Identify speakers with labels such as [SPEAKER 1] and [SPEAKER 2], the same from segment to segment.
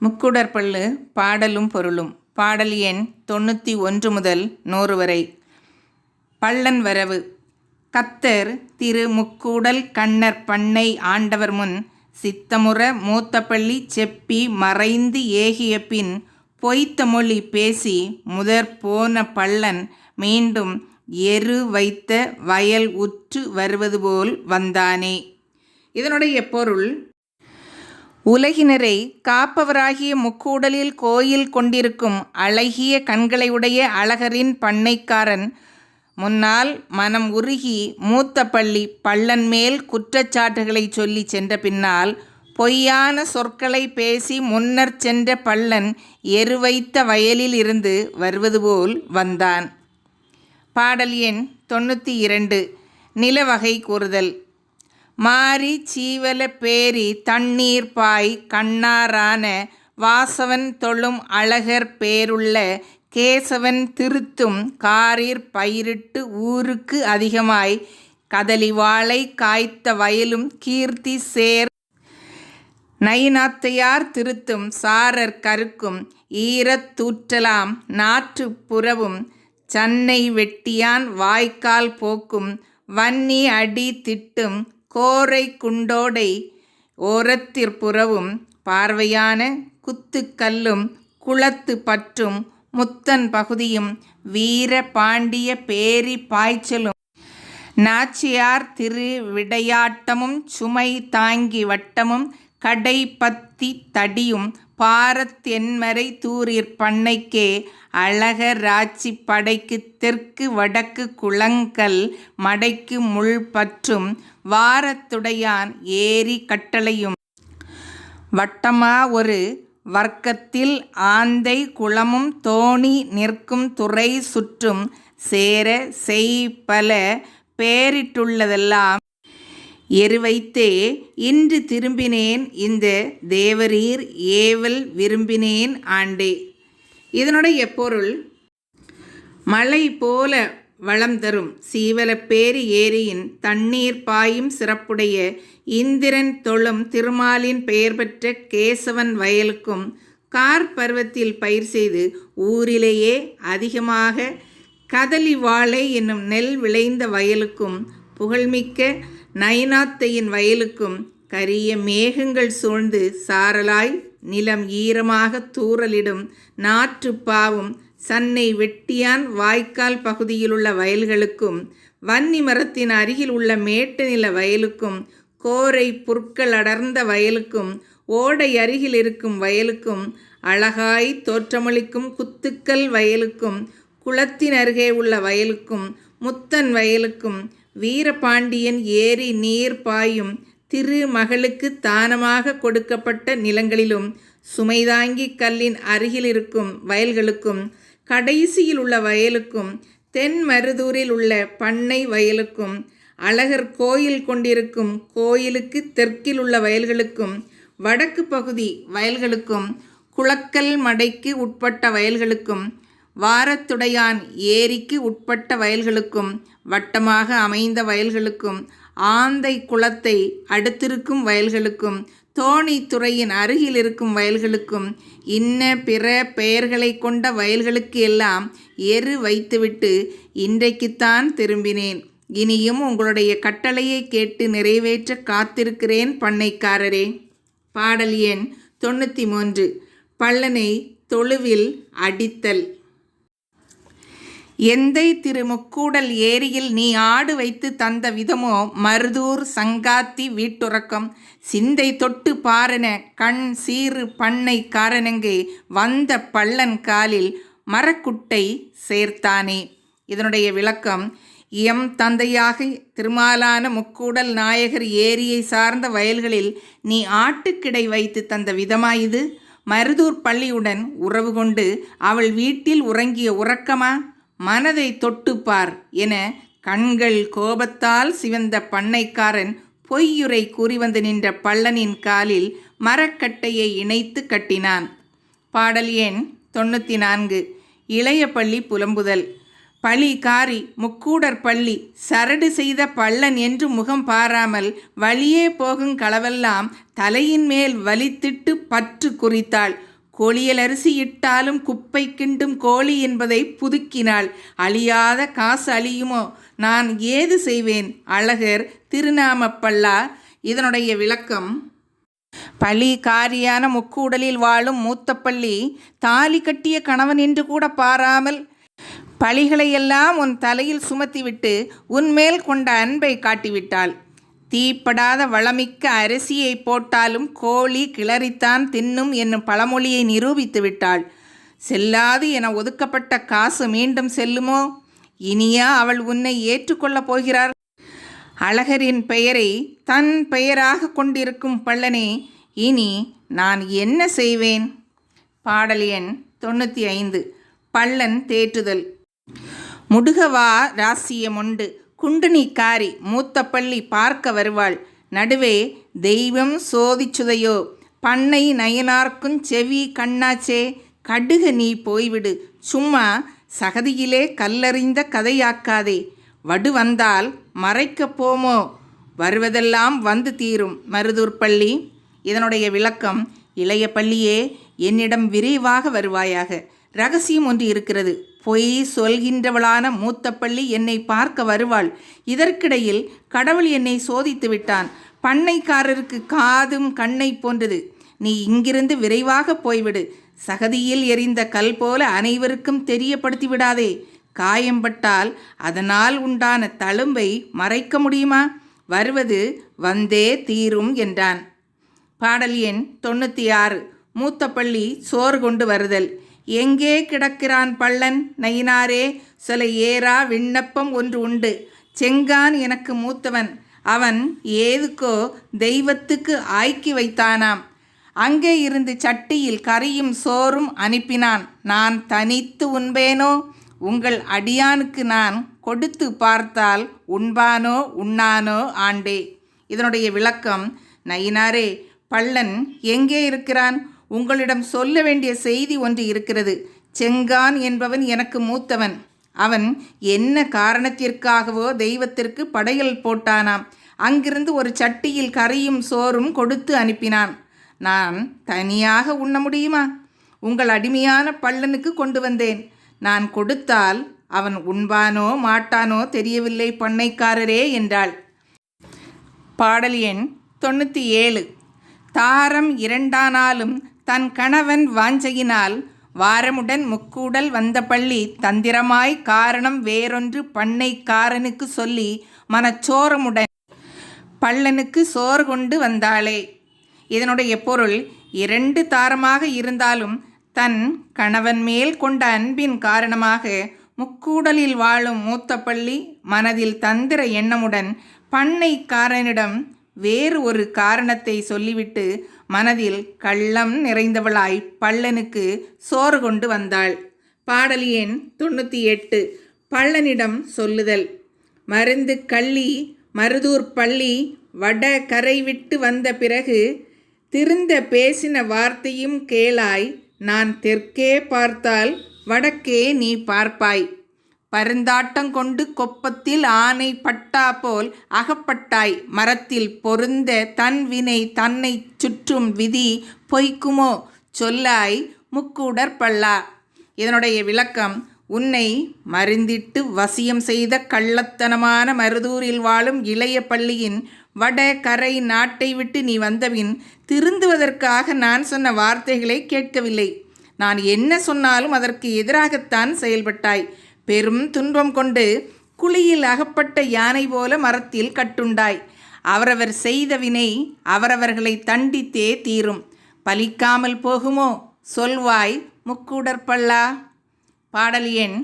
[SPEAKER 1] முக்குடற்பள்ளு பாடலும் பொருளும். பாடல் எண் தொண்ணூற்றி ஒன்று முதல் நூறு வரை. பள்ளன் வரவு. கத்தர் திரு முக்கூடல் கண்ணர் பண்ணை ஆண்டவர் முன் சித்தமுற மூத்தப்பள்ளி செப்பி மறைந்து ஏகிய பின் பொய்த்த மொழி பேசி முதற் போன பள்ளன் மீண்டும் எரு வைத்த வயல் உற்று வருவது போல் வந்தானே. இதனுடைய பொருள் உலகினரை காப்பவராகிய முக்கூடலில் கோயில் கொண்டிருக்கும் அழகிய கண்களையுடைய அழகரின் பண்ணைக்காரன் முன்னால் மனம் உருகி மூத்த பள்ளி பள்ளன் மேல் குற்றச்சாட்டுகளை சொல்லி சென்ற பின்னால் பொய்யான சொற்களை பேசி முன்னர் சென்ற பள்ளன் எருவைத்த வயலில் இருந்து வருவது போல் வந்தான். பாடல் எண் தொண்ணூற்றி இரண்டு. நிலவகை கூறுதல். மாரி சீவல பேரி தண்ணீர் பாய் கண்ணாரான வாசவன் தொழும் அழகர் பேருள்ள கேசவன் திருத்தும் காரீர் பயிரிட்டு ஊருக்கு அதிகமாய் கதலிவாளை காய்த்த வயலும் கீர்த்தி சேர் நயினாத்தையார் திருத்தும் சாரர் கருக்கும் ஈரத் தூற்றலாம் நாற்று புறவும் சன்னை வெட்டியான் வாய்க்கால் போக்கும் வன்னி அடி திட்டும் கோரை குண்டோடை ஓரத்திற்புறவும் பார்வையான குத்துக்கல்லும் குளத்து பற்றும் முத்தன் பகுதியும் வீர பாண்டிய பேரி பாய்ச்சலும். நாச்சியார் திரு விடையாட்டமும் சுமை தாங்கி வட்டமும் கடை பத்தி தடியும் பாரத்தென்மறை தூரிற் பண்ணைக்கே அழகராட்சி படைக்கு தெற்கு வடக்கு குளங்கல் மடைக்கு முள் பற்றும் வாரத்துடையான் ஏரி கட்டளையும். வட்டமா ஒரு வர்க்கத்தில் ஆந்தை குளமும் தோணி நிற்கும் துறை சுற்றும் சேர செய் பல பேரிட்டுள்ளதெல்லாம் எருவைத்தே இன்று திரும்பினேன் இந்த தேவரீர் ஏவல் விரும்பினேன் ஆண்டே. இதனுடைய பொருள் மழை போல வளம் தரும் சீவலப்பேரி ஏரியின் தண்ணீர் பாயும் சிறப்புடைய இந்திரன் தொழும் திருமாலின் பெயர் பெற்ற கேசவன் வயலுக்கும் கார் பருவத்தில் பயிர் செய்து ஊரிலேயே அதிகமாக கதலி வாழை என்னும் நெல் விளைந்த வயலுக்கும் புகழ்மிக்க நயனாத்தையின் வயலுக்கும் கரிய மேகங்கள் சூழ்ந்து சாரலாய் நிலம் ஈரமாக தூறலிடும் நாற்று பாவும் சன்னை வெட்டியான் வாய்க்கால் பகுதியிலுள்ள வயல்களுக்கும் வன்னி மரத்தின் அருகில் உள்ள மேட்டு நில வயலுக்கும் கோரை புற்கள் அடர்ந்த வயலுக்கும் ஓடை அருகில் இருக்கும் வயலுக்கும் அழகாய் தோற்றமளிக்கும் குத்துக்கல் வயலுக்கும் குளத்தின் அருகே உள்ள வயலுக்கும் முத்தன் வயலுக்கும் வீரபாண்டியன் ஏரி நீர் பாயும் திருமகளுக்கு தானமாக கொடுக்கப்பட்ட நிலங்களிலும் சுமைதாங்கி கல்லின் அருகில் இருக்கும் வயல்களுக்கும் கடைசியில் உள்ள வயலுக்கும் தென் மருதூரில் உள்ள பண்ணை வயலுக்கும் அழகர் கோயில் கொண்டிருக்கும் கோயிலுக்கு தெற்கில் உள்ள வயல்களுக்கும் வடக்கு பகுதி வயல்களுக்கும் குளக்கல் மடைக்கு உட்பட்ட வயல்களுக்கும் வாரத்துடையான் ஏரிக்கு உட்பட்ட வயல்களுக்கும் வட்டமாக அமைந்த வயல்களுக்கும் ஆந்தை குளத்தை அடுத்திருக்கும் வயல்களுக்கும் தோணித்துறையின் அருகில் இருக்கும் வயல்களுக்கும் இன்ன பிற பெயர்களை கொண்ட வயல்களுக்கு எல்லாம் எரு வைத்துவிட்டு இன்றைக்குத்தான் திரும்பினேன். இனியும் உங்களுடைய கட்டளையை கேட்டு நிறைவேற்ற காத்திருக்கிறேன் பண்ணைக்காரரே. பாடல் எண் தொண்ணூற்றி மூன்று. பள்ளனை தொழுவில் அடித்தல். எந்தை திரு முக்கூடல் ஏரியில் நீ ஆடு வைத்து தந்த விதமோ மருதூர் சங்காத்தி வீட்டுறக்கம். சிந்தை தொட்டு பாரன கண் சீறு பண்ணை காரணங்கு வந்த பள்ளன் காலில் மரக்குட்டை சேர்த்தானே. இதனுடைய விளக்கம் எம் தந்தையாக திருமாலான முக்கூடல் நாயகர் ஏரியை சார்ந்த வயல்களில் நீ ஆட்டுக்கிடை வைத்து தந்த விதமாயுது மருதூர் பள்ளியுடன் உறவு கொண்டு அவள் வீட்டில் உறங்கிய உறக்கமா? மனதை தொட்டுப்பார் என கண்கள் கோபத்தால் சிவந்த பண்ணைக்காரன் பொய்யுரை கூறி வந்து நின்ற பள்ளனின் காலில் மரக்கட்டையை இணைத்து கட்டினான். பாடல் எண் தொண்ணூற்றி நான்கு. இளைய பள்ளி புலம்புதல். பழி காரி முக்கூடர் பள்ளி. சரடு செய்த பள்ளன் என்று முகம் பாராமல் வழியே போகும் களவெல்லாம் தலையின் மேல் வலித்திட்டு பற்று குறித்தாள். கோழியல் இட்டாலும் குப்பை கிண்டும் கோழி என்பதை புதுக்கினாள். அழியாத காசு அழியுமோ? நான் ஏது செய்வேன்? அழகர் திருநாமப்பல்லா இதனுடைய விளக்கம். பழி காரியான முக்கூடலில் வாழும் மூத்தப்பள்ளி தாலி கட்டிய கணவன் என்று கூட பாராமல் பழிகளையெல்லாம் உன் தலையில் சுமத்திவிட்டு உன்மேல் கொண்ட அன்பை காட்டிவிட்டாள். தீப்படாத வளமிக்க அரிசியை போட்டாலும் கோழி கிளறித்தான் தின்னும் என்னும் பழமொழியை நிரூபித்து விட்டாள். செல்லாது என ஒதுக்கப்பட்ட காசு மீண்டும் செல்லுமோ? இனியா அவள் உன்னை ஏற்றுக்கொள்ளப் போகிறார். அழகரின் பெயரை தன் பெயராக கொண்டிருக்கும் பள்ளனே இனி நான் என்ன செய்வேன்? பாடல் எண் தொண்ணூற்றி ஐந்து. பள்ளன் தேற்றுதல். முடுகவா ராசியமுண்டு குண்டுனிக்காரி மூத்த பள்ளி பார்க்க வருவாள். நடுவே தெய்வம் சோதிச்சுதையோ பண்ணை நயனார்க்கும் செவி கண்ணாச்சே கடுக நீ போய்விடு. சும்மா சகதியிலே கல்லறிந்த கதையாக்காதே. வடு வந்தால் மறைக்கப் போமோ? வருவதெல்லாம் வந்து தீரும். மருதூர் பள்ளி. இதனுடைய விளக்கம் இளைய பள்ளியே என்னிடம் விரைவாக வருவாயாக. ரகசியம் ஒன்று இருக்கிறது. பொய் சொல்கின்றவளான மூத்த பள்ளி என்னை பார்க்க வருவாள். இதற்கிடையில் கடவுள் என்னை சோதித்து விட்டான். பண்ணைக்காரருக்கு காதும் கண்ணை போன்றது. நீ இங்கிருந்து விரைவாக போய்விடு. சகதியில் எரிந்த கல் போல அனைவருக்கும் தெரியப்படுத்தி விடாதே. காயம்பட்டால் அதனால் உண்டான தழும்பை மறைக்க முடியுமா? வருவது வந்தே தீரும் என்றான். பாடல் எண் தொண்ணூற்றி ஆறு. மூத்தப்பள்ளி சோறு கொண்டு வருதல். எங்கே கிடக்கிறான் பள்ளன்? நயினாரே சொல்ல ஏறா விண்ணப்பம் ஒன்று உண்டு. செங்கான் எனக்கு மூத்தவன். அவன் ஏதுக்கோ தெய்வத்துக்கு ஆய்க்கி வைத்தானாம். அங்கே இருந்து சட்டியில் கறியும் சோறும் அனுப்பினான். நான் தனித்து உண்பேனோ? உங்கள் அடியானுக்கு நான் கொடுத்து பார்த்தால் உண்பானோ உண்ணானோ ஆண்டே. இதனுடைய விளக்கம் நயினாரே பள்ளன் எங்கே இருக்கிறான்? உங்களிடம் சொல்ல வேண்டிய செய்தி ஒன்று இருக்கிறது. செங்கான் என்பவன் எனக்கு மூத்தவன். அவன் என்ன காரணத்திற்காகவோ தெய்வத்திற்கு படையல் போட்டானாம். அங்கிருந்து ஒரு சட்டியில் கறியும் சோறும் கொடுத்து அனுப்பினான். நான் தனியாக உண்ண முடியுமா? உங்கள் அடிமையான பள்ளனுக்கு கொண்டு வந்தேன். நான் கொடுத்தால் அவன் உண்பானோ மாட்டானோ தெரியவில்லை பண்ணைக்காரரே என்றாள். பாடல் எண் தொண்ணூற்றி ஏழு. தாரம் இரண்டானாலும் தன் கணவன் வாஞ்சையினால் வாரமுடன் முக்கூடல் வந்த பள்ளி தந்திரமாய் காரணம் வேறொன்று பண்ணைக்காரனுக்கு சொல்லி மனச்சோரமுடன் பள்ளனுக்கு சோறு கொண்டு வந்தாளே. இதனுடைய பொருள் இரண்டு தாரமாக இருந்தாலும் தன் கணவன் மேல் கொண்ட அன்பின் காரணமாக முக்கூடலில் வாழும் மூத்த பள்ளி மனதில் தந்திர எண்ணமுடன் பண்ணைக்காரனிடம் வேறு ஒரு காரணத்தை சொல்லிவிட்டு மனதில் கள்ளம் நிறைந்தவளாய் பள்ளனுக்கு சோறு கொண்டு வந்தாள். பாடல் எண் தொண்ணூற்றி எட்டு. பள்ளனிடம் சொல்லுதல். மருந்து கள்ளி மருதூர் பள்ளி வட கரை விட்டு வந்த பிறகு திருந்த பேசின வார்த்தையும் கேளாய். நான் தெற்கே பார்த்தால் வடக்கே நீ பார்ப்பாய். பருந்தாட்டம் கொண்டு கொப்பத்தில் ஆனை பட்டா போல் அகப்பட்டாய். மரத்தில் பொருந்த தன் வினை தன்னை சுற்றும் விதி பொய்க்குமோ? சொல்லாய் முக்கூடற்பல்லா இதனுடைய விளக்கம் உன்னை மருந்திட்டு வசியம் செய்த கள்ளத்தனமான மருதூரில் வாழும் இளைய பள்ளியின் வட கரை நாட்டை விட்டு நீ வந்தபின் திருந்துவதற்காக நான் சொன்ன வார்த்தைகளை கேட்கவில்லை. நான் என்ன சொன்னாலும் அதற்கு எதிராகத்தான் செயல்பட்டாய். பெரும் துன்பம் கொண்டு குழியில் அகப்பட்ட யானை போல மரத்தில் கட்டுண்டாய். அவரவர் செய்த வினை அவரவர்களை தண்டித்தே தீரும். பலிக்காமல் போகுமோ? சொல்வாய் முக்கூடற்பல்லா பாடல் எண்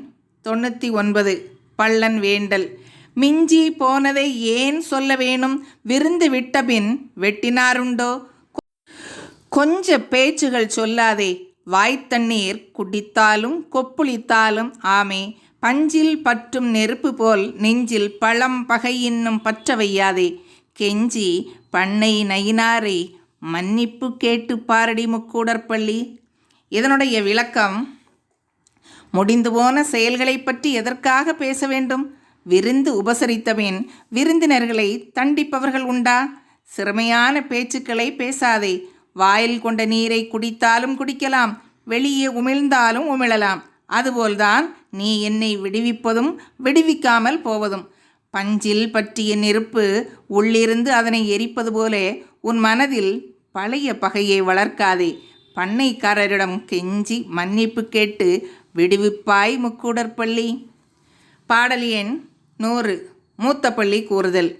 [SPEAKER 1] தொண்ணூற்றி ஒன்பது பள்ளன் வேண்டல். மிஞ்சி போனதை ஏன் சொல்ல வேணும்? விருந்து விட்டபின் வெட்டினாருண்டோ? கொஞ்ச பேச்சுகள் சொல்லாதே. வாய்த்தண்ணீர் குடித்தாலும் கொப்புளித்தாலும் ஆமே. பஞ்சில் பற்றும் நெருப்பு போல் நெஞ்சில் பழம் பகை இன்னும் பற்ற வையாதே. கெஞ்சி பண்ணை நயினாரை மன்னிப்பு கேட்டு பாரடி முக்கூடற்பள்ளி. இதனுடைய விளக்கம் முடிந்து போன செயல்களை பற்றி எதற்காக பேச வேண்டும்? விருந்து உபசரித்தபின் விருந்தினர்களை தண்டிப்பவர்கள் உண்டா? சிறுமையான பேச்சுக்களை பேசாதே. வாயில் கொண்ட நீரை குடித்தாலும் குடிக்கலாம் வெளியே உமிழ்ந்தாலும் உமிழலாம். அதுபோல்தான் நீ என்னை விடுவிப்பதும் விடுவிக்காமல் போவதும். பஞ்சில் பற்றிய நெருப்பு உள்ளிருந்து அதனை எரிப்பது போலே உன் மனதில் பழைய பகையை வளர்க்காதே. பண்ணைக்காரரிடம் கெஞ்சி மன்னிப்பு கேட்டு விடுவிப்பாய் முக்கூடற்பள்ளி பாடல் எண் நூறு. மூத்தப்பள்ளி கூறுதல்.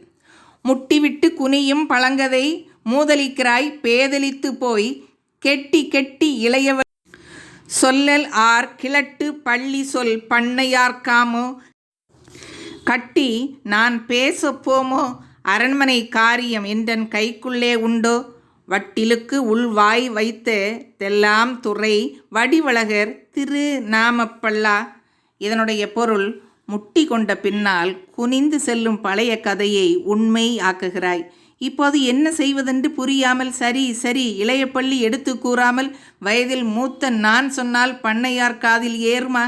[SPEAKER 1] முட்டிவிட்டு குனியும் பழங்கதை மூதலிக்கிறாய் பேதலித்து போய் கெட்டி கெட்டி இளையவர் சொல்லல் ஆர் கிழட்டு பள்ளி சொல் பண்ணையார்க்காமோ கட்டி நான் பேசப்போமோ அரண்மனை காரியம் என்றன் கைக்குள்ளே உண்டோ? வட்டிலுக்கு உள்வாய் வைத்த தெல்லாம் துறை வடிவழகர் திரு நாமப்பல்லா. இதனுடைய பொருள் முட்டி கொண்ட பின்னால் குனிந்து செல்லும் பழைய கதையை உண்மை ஆக்குகிறாய். இப்போது என்ன செய்வதென்று புரியாமல் சரி சரி இளைய பள்ளி எடுத்து கூறாமல் வயதில் மூத்த நான் சொன்னால் பண்ணையார் காதில் ஏறுமா?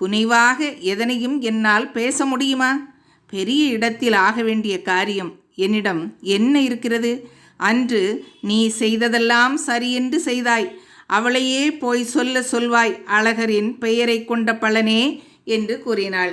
[SPEAKER 1] புனிவாக எதனையும் என்னால் பேச முடியுமா? பெரிய இடத்தில் ஆக வேண்டிய காரியம். என்னிடம் என்ன இருக்கிறது? அன்று நீ செய்ததெல்லாம் சரியென்று செய்தாய். அவளையே போய் சொல்ல சொல்வாய் அழகரின் பெயரை கொண்ட பலனே என்று கூறினாள்.